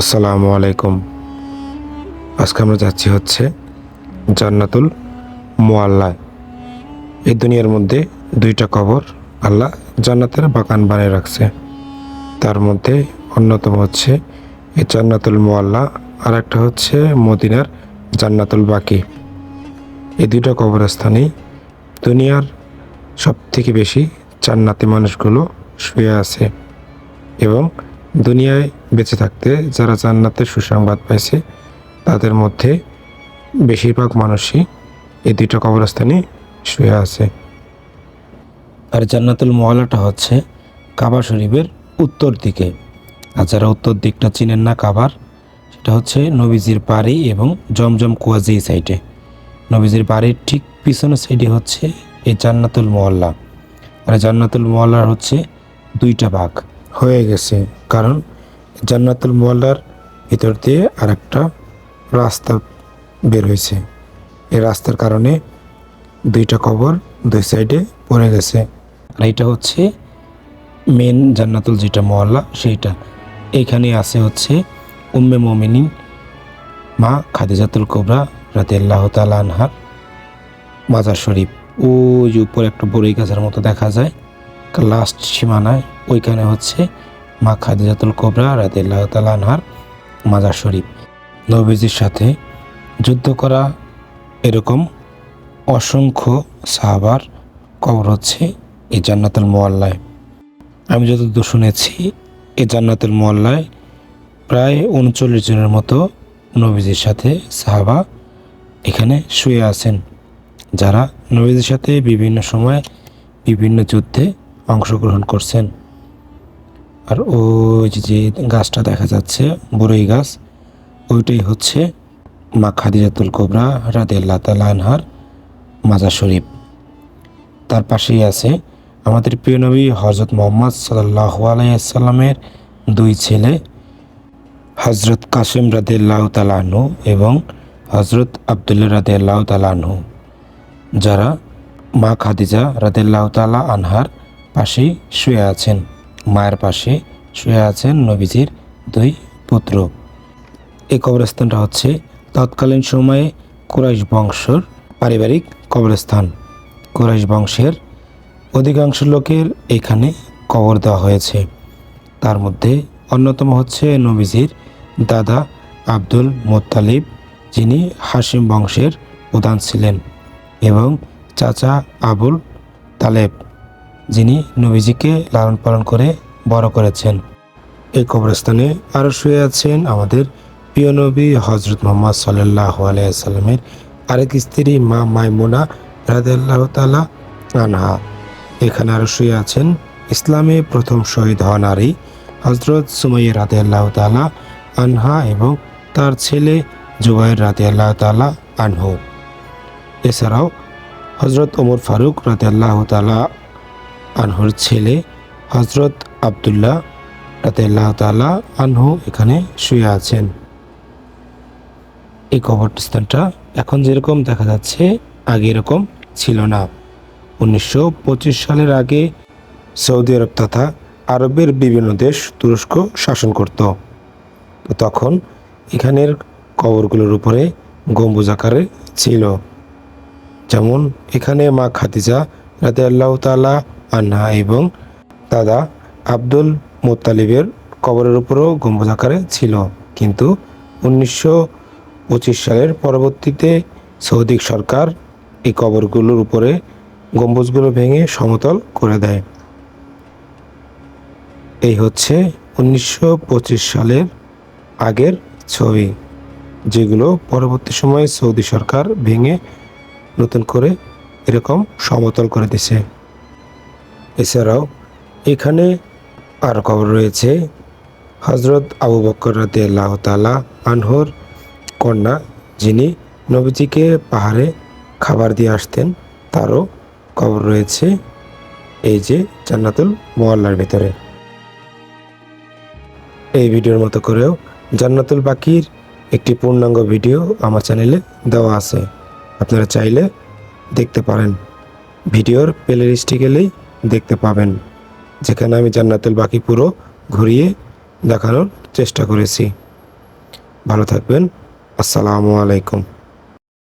আসসালামু আলাইকুম। আজকে আমরা যাচ্ছি হচ্ছে জান্নাতুল মোয়াল্লায় এই দুনিয়ার মধ্যে দুইটা কবর আল্লাহ জান্নাতের বাগান বানিয়ে রাখছে। তার মধ্যে অন্যতম হচ্ছে এই জান্নাতুল মোয়াল্লা আর একটা হচ্ছে মদিনার জান্নাতুল বাকি। এই দুইটা কবরস্থানেই দুনিয়ার সব থেকে বেশি জান্নাতি মানুষগুলো শুয়ে আছে এবং দুনিয়ায় বেঁচে থাকতে যারা জান্নাতের সুসংবাদ পাইছে, তাদের মধ্যে বেশিরভাগ মানুষই এই দুইটা কবরস্থানে শুয়ে আছে। আর জান্নাতুল মহলাটা হচ্ছে কাবা শরীফের উত্তর দিকে। আর যারা উত্তর দিকটা চিনেন না কাবার, সেটা হচ্ছে নবীজির বাড়ি এবং জমজম কুয়াজি এই সাইডে। নবীজির বাড়ির ঠিক পিছনের সাইডে হচ্ছে এই জান্নাতুল মহল্লা। আর জান্নাতুল মহল্লার হচ্ছে দুইটা ভাগ। হয়ে গেছে। কারণ জান্নাতুল মোয়াল্লার ভিতর দিয়ে আর একটা রাস্তা বের হয়েছে। এই রাস্তার কারণে দুইটা কবর দুই সাইডে পড়ে গেছে। আর এটা হচ্ছে মেন জান্নাতুল যেটা মহল্লা সেইটা। এইখানে আছে হচ্ছে উম্মে মমিনিন, মা খাদিজাতুল কোবরা রাতে আল্লাহ আনহার মাজার শরীফ। ওই উপরে একটা বড়ই গাছের মতো দেখা যায় লাস্ট সীমানায়। ওইখানে হচ্ছে মা খাদিজাতুল কোবরা রাদিল্লাহ তালা আনহার মাজার শরীফ। নবীজির সাথে যুদ্ধ করা এরকম অসংখ্য সাহাবার কবর হচ্ছে এই জান্নাতুল মোয়াল্লায়। আমি যতদূর শুনেছি, এই জান্নাতুল মোয়াল্লায় প্রায় উনচল্লিশ জনের মতো নবীজির সাথে সাহাবা এখানে শুয়ে আছেন, যারা নবীজির সাথে বিভিন্ন সময় বিভিন্ন যুদ্ধে অংশগ্রহণ করছেন। আর ওই যে গাছটা দেখা যাচ্ছে বড়ই গাছ, ওইটাই হচ্ছে মা খাদিজাতুল কোবরা রাদে আল্লাহ তালা আনহার মাজার শরীফ। তার পাশেই আছে আমাদের প্রিয় নবী হজরত মোহাম্মদ সাল্লাহ আলাইসাল্লামের দুই ছেলে হজরত কাসিম রাদে আল্লাহ তালাহনু এবং হজরত আবদুল্লা রাদে আল্লাহ তালাহনু যারা মা খাদিজা রাদেল্লাহ তালা আনহার পাশেই শুয়ে আছেন। মায়ের পাশে শুয়ে আছেন নবীজির দুই পুত্র। এই কবরস্থানটা হচ্ছে তৎকালীন সময়ে কুরাইশ বংশর পারিবারিক কবরস্থান। কুরাইশ বংশের অধিকাংশ লোকের এখানে কবর দেওয়া হয়েছে। তার মধ্যে অন্যতম হচ্ছে নবীজির দাদা আব্দুল মোত্তালিব, যিনি হাসিম বংশের প্রধান ছিলেন, এবং চাচা আবুল তালেব। যিনি নবীজিকে লালন পালন করে বড় করেছেন। এই কবরস্থানে আরও শুয়ে আছেন আমাদের প্রিয় নবী হজরত মোহাম্মদ সাল্লাহ আলাইসাল্লামের আরেক স্ত্রী মা মাইমুনা রাদেল্লাহ তালা আনহা। এখানে আরও শুয়ে আছেন ইসলামে প্রথম শহীদ হওয়া নারী হজরত সুমাইয়া রাতে আল্লাহ তালা আনহা এবং তার ছেলে জুবাইর রাতে আল্লাহ তালা আনহু। এছাড়াও হজরত ওমর ফারুক রাতে আল্লাহ তালা আনহুর ছেলে হজরত আবদুল্লাহ রাতে আল্লাহ তালা আনহু এখানে শুয়ে আছেন। এই কবরস্থানটা এখন যেরকম দেখা যাচ্ছে, আগে এরকম ছিল না। উনিশশো পঁচিশ সালের আগে সৌদি আরব তথা আরবের বিভিন্ন দেশ তুরস্ক শাসন করত। তখন এখানের কবরগুলোর উপরে গম্বুজ আকারে ছিল। যেমন এখানে মা খাদিজা রাতে আল্লাহ তালা আন্না এবং দাদা আব্দুল মোত্তালিবের কবরের উপরও গম্বুজ আকারে ছিল। কিন্তু উনিশশো পঁচিশ সালের পরবর্তীতে সৌদি সরকার এই কবরগুলোর উপরে গম্বুজগুলো ভেঙে সমতল করে দেয়। এই হচ্ছে উনিশশো পঁচিশ সালের আগের ছবি, যেগুলো পরবর্তী সময়ে সৌদি সরকার ভেঙে নতুন করে এরকম সমতল করে দিছে এছাড়াও এখানে আর খবর রয়েছে হজরত আবু বকর রাতে তালা আনহর কন্যা, যিনি নবীজিকে পাহাড়ে খাবার দিয়ে আসতেন, তারও খবর রয়েছে এই যে জান্নাতুল মোয়াল্লার ভিতরে। এই ভিডিওর মতো করেও জান্নাতুল বাকির একটি পূর্ণাঙ্গ ভিডিও আমার চ্যানেলে দেওয়া আছে। আপনারা চাইলে দেখতে পারেন। ভিডিওর প্লে লিস্টে গেলেই দেখতে পাবেন, যেখানে আমি জান্নাতের বাকি পুরো ঘুরিয়ে দেখানোর চেষ্টা করেছি। ভালো থাকবেন। আসসালামু আলাইকুম।